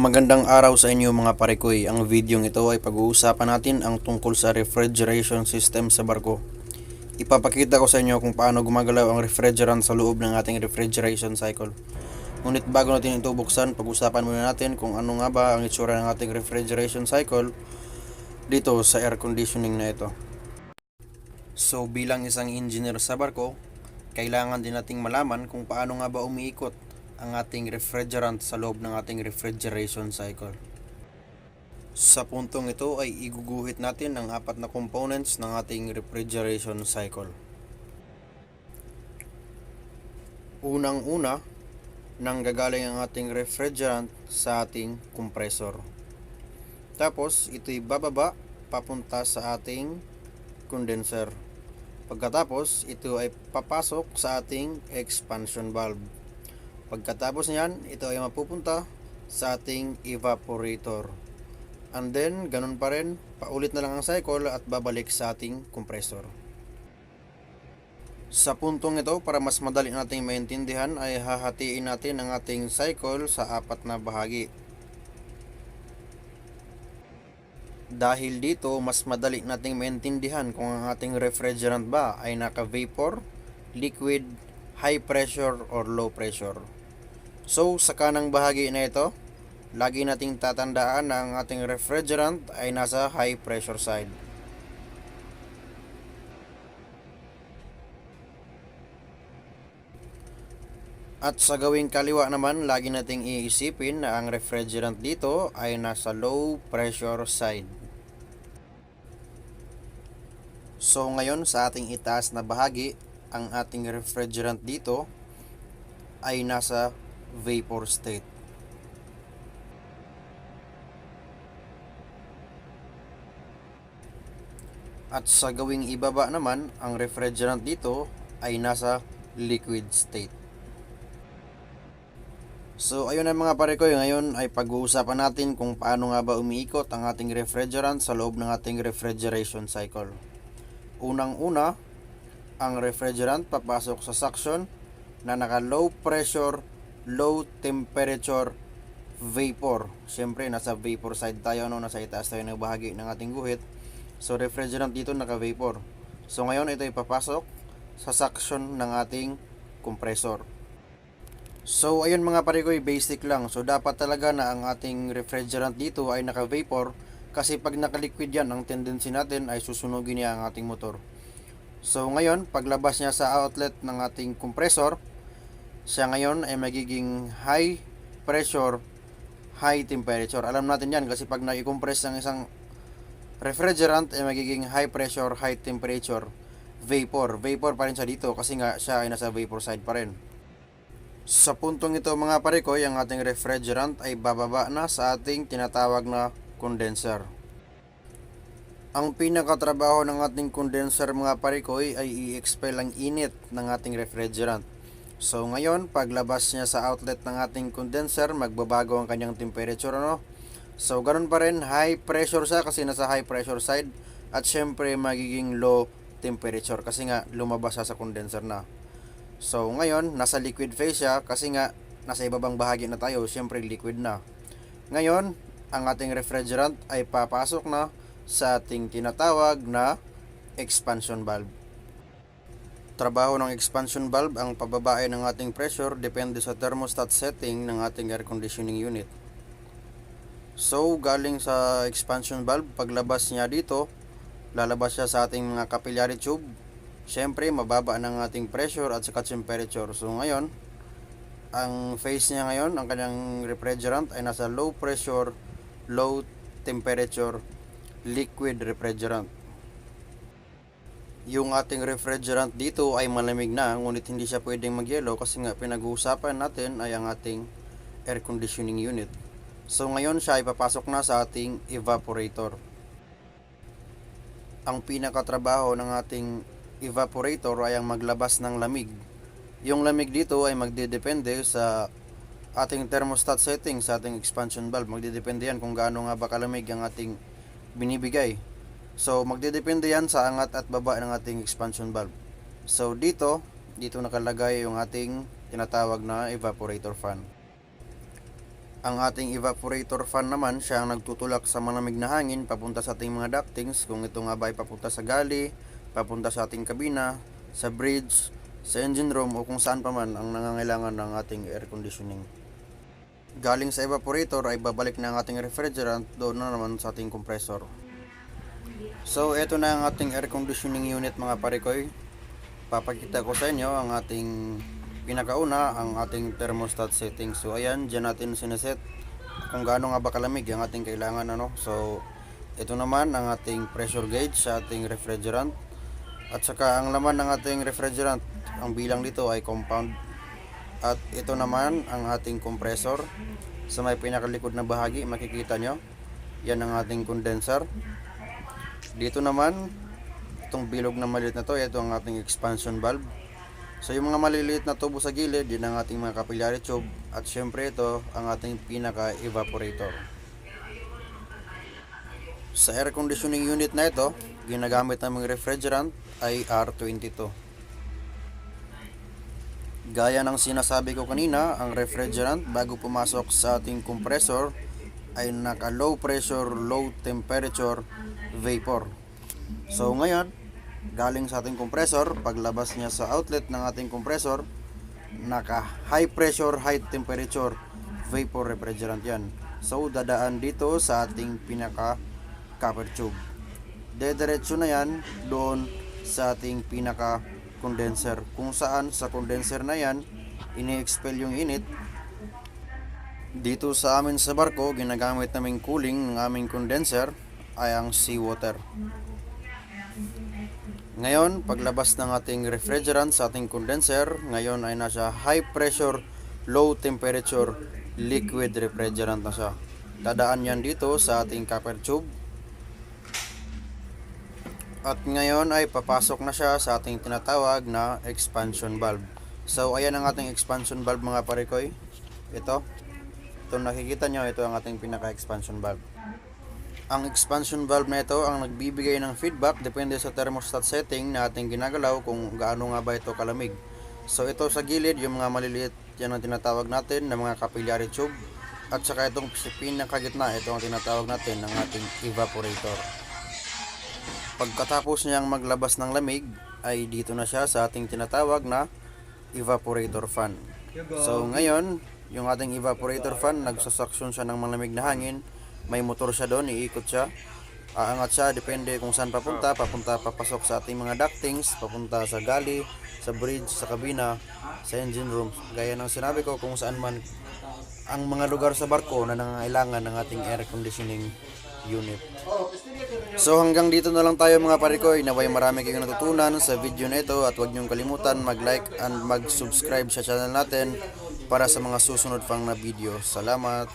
Magandang araw sa inyo mga parekoy. Ang video ito ay pag-uusapan natin ang tungkol sa refrigeration system sa barko. Ipapakita ko sa inyo kung paano gumagalaw ang refrigerant sa loob ng ating refrigeration cycle. Ngunit bago natin ito buksan, pag-usapan muna natin kung ano nga ba ang itsura ng ating refrigeration cycle dito sa air conditioning na ito. So bilang isang engineer sa barko, kailangan din nating malaman kung paano nga ba umiikot ang ating refrigerant sa loob ng ating refrigeration cycle. Sa puntong ito ay iguguhit natin ang apat na components ng ating refrigeration cycle. Unang-una, nang gagaling ang ating refrigerant sa ating compressor. Tapos, ito'y bababa papunta sa ating condenser. Pagkatapos, ito ay papasok sa ating expansion valve. Pagkatapos niyan, ito ay mapupunta sa ating evaporator. And then, ganun pa rin, paulit na lang ang cycle at babalik sa ating compressor. Sa puntong ito, para mas madali nating maintindihan, ay hahatiin natin ang ating cycle sa apat na bahagi. Dahil dito, mas madali nating maintindihan kung ang ating refrigerant ba ay naka-vapor, liquid, high pressure, or low pressure. So, sa kanang bahagi na ito, lagi nating tatandaan na ang ating refrigerant ay nasa high pressure side. At sa gawing kaliwa naman, lagi nating iisipin na ang refrigerant dito ay nasa low pressure side. So ngayon sa ating itaas na bahagi, ang ating refrigerant dito ay nasa vapor state. At sa gawing ibaba naman, ang refrigerant dito ay nasa liquid state. So ayun na mga pare ko, ngayon ay pag-uusapan natin kung paano nga ba umiikot ang ating refrigerant sa loob ng ating refrigeration cycle. Unang-una, ang refrigerant papasok sa suction na naka low pressure, low temperature vapor. Siyempre, nasa vapor side tayo, no? nasa itaas tayo ng bahagi ng ating guhit. So, refrigerant dito naka-vapor. So, ngayon ito ipapasok sa suction ng ating compressor. So, ayun mga parikoy, basic lang. So, dapat talaga na ang ating refrigerant dito ay naka-vapor kasi pag naka-liquid yan, ang tendency natin ay susunugin niya ang ating motor. So, ngayon, paglabas niya sa outlet ng ating compressor, siya ngayon ay magiging high pressure, high temperature. Alam natin yan kasi pag na-compress ng isang refrigerant ay magiging high pressure, high temperature vapor. Vapor pa rin siya dito kasi nga siya ay nasa vapor side pa rin. Sa puntong ito mga parikoy, ang ating refrigerant ay bababa na sa ating tinatawag na condenser. Ang pinakatrabaho ng ating condenser mga parikoy ay i-expel ang init ng ating refrigerant. So ngayon, paglabas niya sa outlet ng ating condenser, magbabago ang kanyang temperature ano. So ganun pa rin, high pressure siya kasi nasa high pressure side at syempre magiging low temperature kasi nga lumabas siya sa condenser na. So ngayon, nasa liquid phase siya kasi nga nasa ibabang bahagi na tayo, syempre liquid na. Ngayon, ang ating refrigerant ay papasok na sa ating tinatawag na expansion valve. Trabaho ng expansion valve ang pababae ng ating pressure depende sa thermostat setting ng ating air conditioning unit. So, galing sa expansion valve, paglabas niya dito, lalabas siya sa ating mga capillary tube. Siyempre, mababa ng ating pressure at saka temperature. So, ngayon, ang phase niya ngayon, ang kanyang refrigerant ay nasa low pressure, low temperature, liquid refrigerant. Yung ating refrigerant dito ay malamig na, ngunit hindi siya pwedeng magyelo kasi nga pinag-uusapan natin ay ang ating air conditioning unit. So ngayon siya ay papasok na sa ating evaporator. Ang pinakatrabaho ng ating evaporator ay ang maglabas ng lamig. Yung lamig dito ay magdedepende sa ating thermostat setting sa ating expansion valve. Magdedepende yan kung gaano nga ba kalamig ang ating binibigay. So magdedepende yan sa angat at baba ng ating expansion valve. So dito, dito nakalagay yung ating tinatawag na evaporator fan. Ang ating evaporator fan naman, siya ang nagtutulak sa malamig na hangin papunta sa ating mga ductings. Kung ito nga ba ay papunta sa gali, papunta sa ating kabina, sa bridge, sa engine room o kung saan pa man ang nangangailangan ng ating air conditioning. Galing sa evaporator ay babalik na ang ating refrigerant doon na naman sa ating compressor. So, ito na ang ating air conditioning unit mga parikoy. Papakita ko sa inyo ang ating pinakauna, ang ating thermostat setting. So, ayan, dyan natin sineset kung gaano nga ba kalamig ang ating kailangan. Ano? So, ito naman ang ating pressure gauge sa ating refrigerant. At saka ang laman ng ating refrigerant, ang bilang dito ay compound. At ito naman ang ating compressor. Sa may pinakalikod na bahagi, makikita nyo. Yan ang ating condenser. Dito naman, itong bilog na maliit na to, ito ang ating expansion valve. So yung mga maliliit na tubo sa gilid, yun ang ating mga capillary tube. At syempre ito, ang ating pinaka-evaporator. Sa air conditioning unit na ito, ginagamit naming refrigerant ay R22. Gaya ng sinasabi ko kanina, ang refrigerant bago pumasok sa ating compressor ay naka low pressure, low temperature vapor. So ngayon, galing sa ating compressor, paglabas niya sa outlet ng ating compressor, naka high pressure, high temperature vapor refrigerant yan. So dadaan dito sa ating pinaka copper tube. Dediretso na yan doon sa ating pinaka condenser kung saan sa condenser na yan ini-expel yung init dito sa amin sa barko ginagamit naming cooling ng aming condenser ay ang seawater ngayon paglabas ng ating refrigerant sa ating condenser ngayon ay nasa high pressure low temperature liquid refrigerant na siya dadaan yan dito sa ating copper tube at ngayon ay papasok na siya sa ating tinatawag na expansion valve. So ayan ang ating expansion valve mga parikoy. Ito. Ito nakikita nyo, ito ang ating pinaka-expansion valve. Ang expansion valve na ito ang nagbibigay ng feedback depende sa thermostat setting na ating ginagalaw kung gaano nga ba ito kalamig. So ito sa gilid, yung mga maliliit yan ang tinatawag natin na mga capillary tube. At saka itong pinakagitna, ito ang tinatawag natin ng ating evaporator. Pagkatapos niyang maglabas ng lamig, ay dito na siya sa ating tinatawag na evaporator fan. So ngayon, yung ating evaporator fan, nagsasuction siya ng malamig na hangin. May motor siya doon, iikot siya. Aangat siya, depende kung saan papunta. Papunta, papasok sa ating mga ductings, papunta sa gali, sa bridge, sa kabina, sa engine room. Gaya ng sinabi ko, kung saan man ang mga lugar sa barko na nangangailangan ng ating air conditioning unit. So hanggang dito na lang tayo mga parikoy. Naway marami kayong natutunan sa video na ito at huwag niyong kalimutan mag-like and mag-subscribe sa channel natin para sa mga susunod pang na video. Salamat!